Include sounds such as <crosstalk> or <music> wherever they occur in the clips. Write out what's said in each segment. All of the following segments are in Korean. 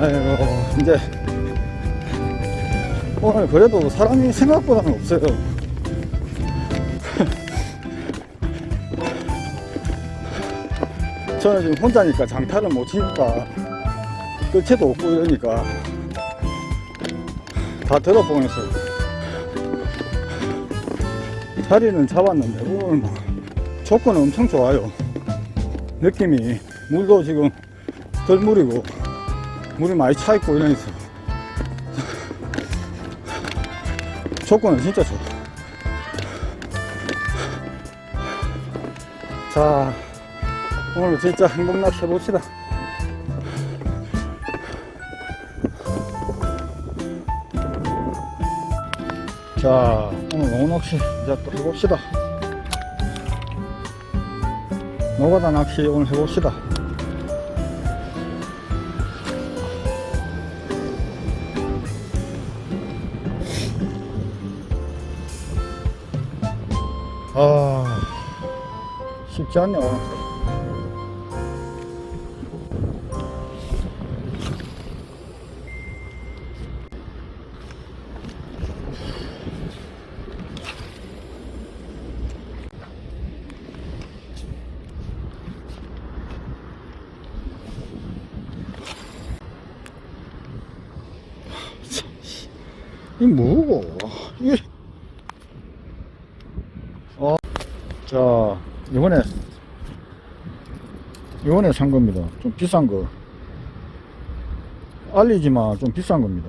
아이고, 이제, 오늘 그래도 사람이 생각보다는 없어요. <laughs> 저는 지금 혼자니까 장타를 못 치니까 끝에도 없고 이러니까 다 들어보면서 자리는 잡았는데 오늘 뭐 조건은 엄청 좋아요. 느낌이 물도 지금 덜 물이고 물이 많이 차 있고 이러니까 조건은 진짜 좋아. 자, 오늘 진짜 행복낚 해봅시다. 자, 오늘 농낚시 이제 또 해봅시다. 노가다 낚시 오늘 해봅시다. 아, 쉽지 않네, 오늘. 이 뭐고? 이게. 어. 자, 이번에, 이번에 산 겁니다. 좀 비싼 거. 알리지만 좀 비싼 겁니다.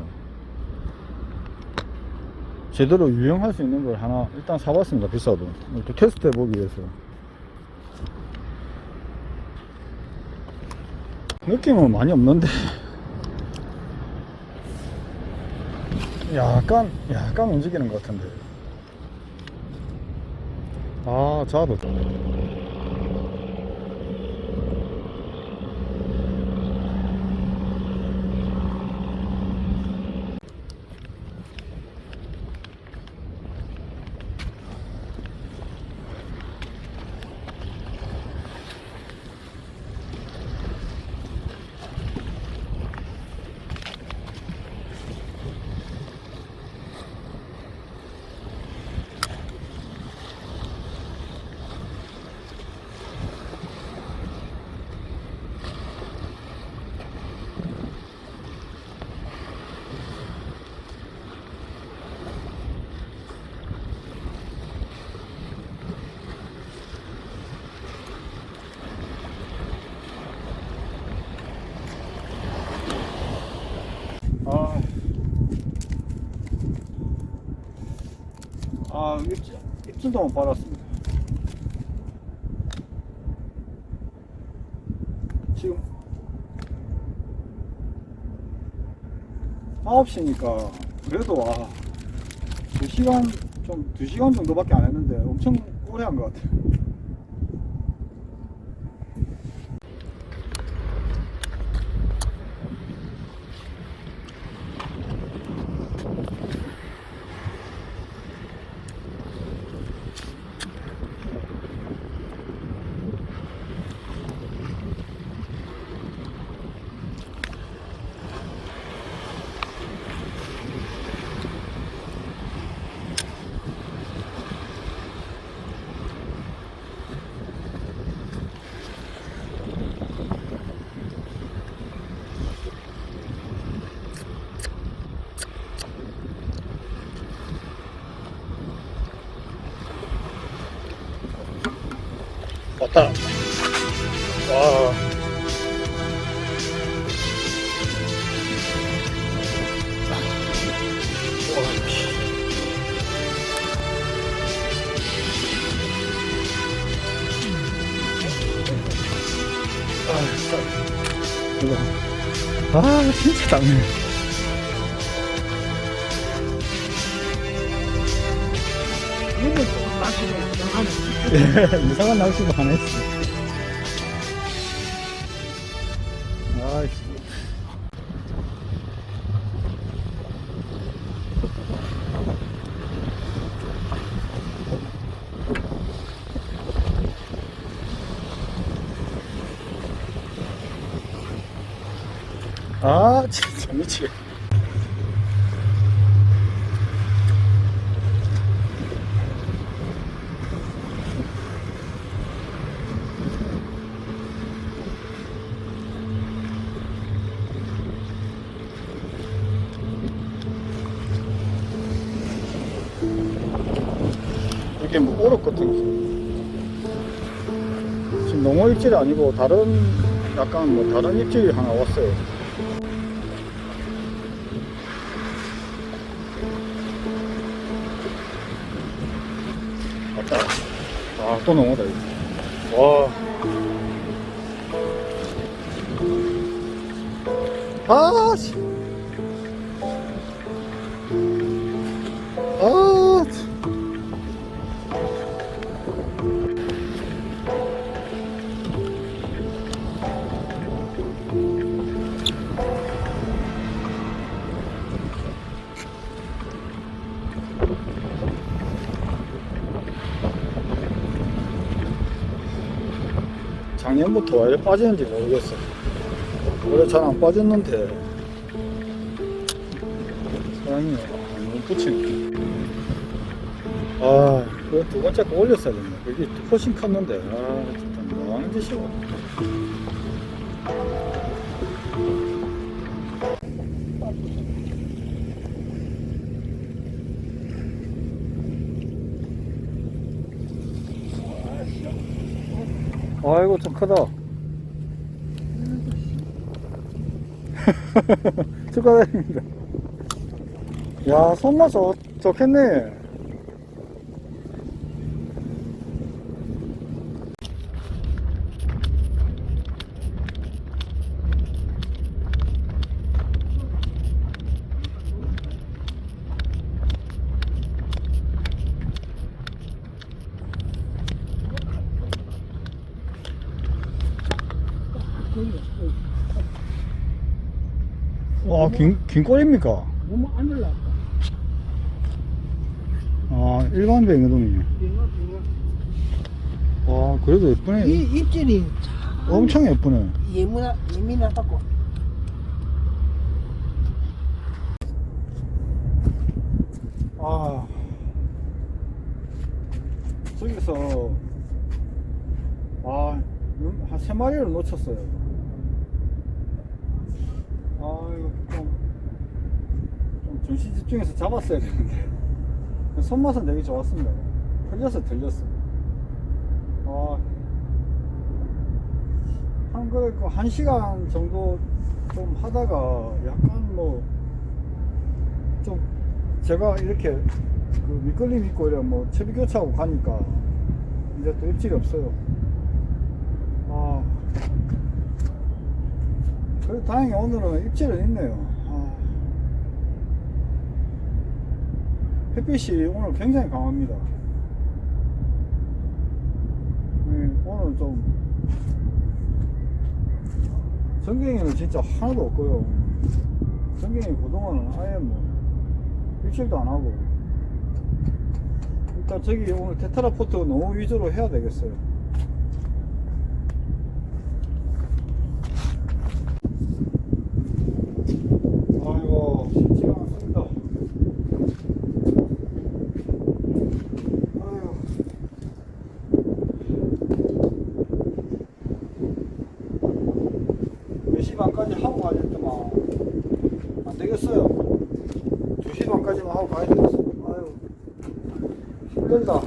제대로 유용할 수 있는 걸 하나 일단 사봤습니다. 비싸도. 또 테스트 해보기 위해서. 느낌은 많이 없는데. <laughs> 약간, 약간 움직이는 것 같은데. 아, 자도. 아, 아 입질, 입질도 못 받았습니다. 지금 9시니까 그래도 와 2시간 좀 2시간 정도밖에 안 했는데 엄청 오래 한 것 같아요. 왔다. 와. 아, 진짜 작네. 예, <laughs> 이상한 낚시도 안 했어. 아이씨. 아, 아 진짜 미치겠 이게 뭐거 지금 농어 입질이 아니고 다른 약간 뭐 다른 입질이 하나 왔어요. 왔다 아 또 농어다 이거. 와. 아, 씨. 작년부터 왜 빠지는지 모르겠어. 원래 잘 안 빠졌는데. 사장님, 너무 붙이네. 아, 그거 두 번째 거 올렸어야 됐네. 그게 훨씬 컸는데. 아, 진짜 뭐 하는 짓이고. 아이고, 좀 크다. <laughs> 축하드립니다. 야, 손맛 좋, 좋겠네. 와, 긴, 긴 꼬리입니까? 너무 안 올라왔다. 아, 일반 뱅에돔이네. 빙어, 빙어. 와, 그래도 예쁘네. 이 입질이 참 엄청 예쁘네. 예민하, 예민하다고. 아. 저기서, 아, 한 세 마리를 놓쳤어요. 아, 이거 좀, 좀 정신 집중해서 잡았어야 되는데. <laughs> 손맛은 되게 좋았습니다. 틀렸어, 틀렸어. 아, 한, 그, 그, 한 시간 정도 좀 하다가 약간 뭐, 좀 제가 이렇게 그 밑걸림 있고 이래 뭐 채비 교체하고 가니까 이제 또 입질이 없어요. 아. 그래도 다행히 오늘은 입질은 있네요. 아. 햇빛이 오늘 굉장히 강합니다. 네, 오늘 좀 전갱이는 진짜 하나도 없고요. 전갱이 그동안은 아예 뭐 일실도 안 하고 일단 저기 오늘 테트라포트 너무 위주로 해야 되겠어요 아이고 쉽지가 않습니다 아이고 몇 시 반까지 하고 가야 됐더만 안 되겠어요 2시 반까지만 하고 가야 되겠어. 아유, 힘들다.